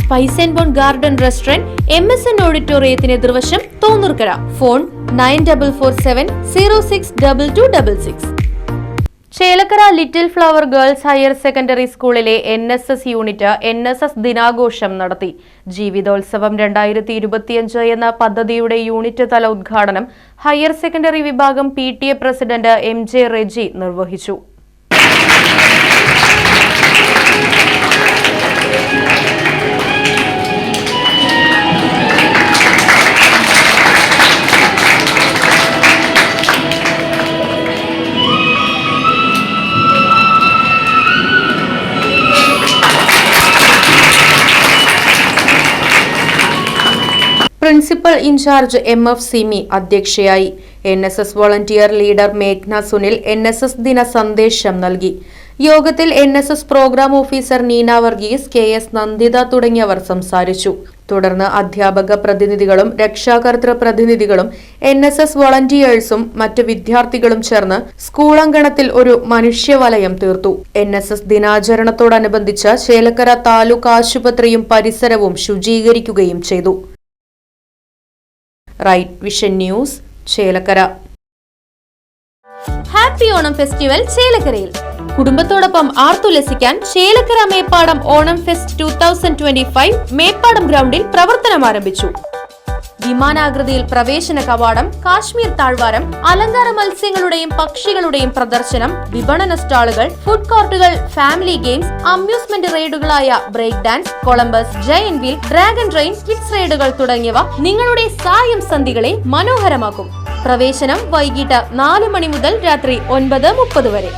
Spice and bon garden restaurant M S N ഓഡിറ്റോറിയത്തിന് എതിർവശം Thonnurkkara. Phone nine double four seven zero six double two double six. Chelakkara little flower girls higher secondary സ്കൂളിലെ N S S unit N S S ദിനാഘോഷം നടത്തി. ജീവിതോത്സവം രണ്ടായിരത്തി ഇരുപത്തിയഞ്ച് എന്ന പദ്ധതിയുടെ unit തല ഉദ്ഘാടനം higher secondary വിഭാഗം P president M J Reji നിർവഹിച്ചു. Principal in charge M F Simi അധ്യക്ഷയായി. N S S volunteer leader മേഘ്ന Sunil N S S ദിന സന്ദേശം നൽകി. യോഗത്തിൽ N S S programme officer Neena Varghese K S Nanditha തുടങ്ങിയവർ സംസാരിച്ചു. തുടർന്ന് അധ്യാപക പ്രതിനിധികളും രക്ഷാകർതൃ പ്രതിനിധികളും എൻ എസ് എസ് വോളണ്ടിയേഴ്സും മറ്റ് വിദ്യാർത്ഥികളും ചേർന്ന് സ്കൂളങ്കണത്തിൽ ഒരു മനുഷ്യവലയം തീർത്തു. എൻ എസ് എസ് ദിനാചരണത്തോടനുബന്ധിച്ച് ചേലക്കര താലൂക്ക് ആശുപത്രിയും പരിസരവും ശുചീകരിക്കുകയും ചെയ്തു. Right vision news Chelakkara. Happy Onam festival ചേലക്കരയിൽ. കുടുംബത്തോടൊപ്പം ആർത്തുല്ലസിക്കാൻ Chelakkara Meppadam Onam fest two thousand twenty five Meppadam ഗ്രൗണ്ടിൽ പ്രവർത്തനം ആരംഭിച്ചു വിമാനാകൃതിയിൽ പ്രവേശന കവാടം കാശ്മീർ താഴ്വാരം അലങ്കാര മത്സ്യങ്ങളുടെയും പക്ഷികളുടെയും പ്രദർശനം വിപണന സ്റ്റാളുകൾ ഫുഡ് കോർട്ടുകൾ family games amusement റൈഡുകളായ break dance Columbus giant wheel dragon train kids റൈഡുകൾ തുടങ്ങിയവ നിങ്ങളുടെ സായം സന്ധികളെ മനോഹരമാക്കും. പ്രവേശനം വൈകിട്ട് നാല് മണി മുതൽ രാത്രി ഒൻപത് മുപ്പത് വരെ.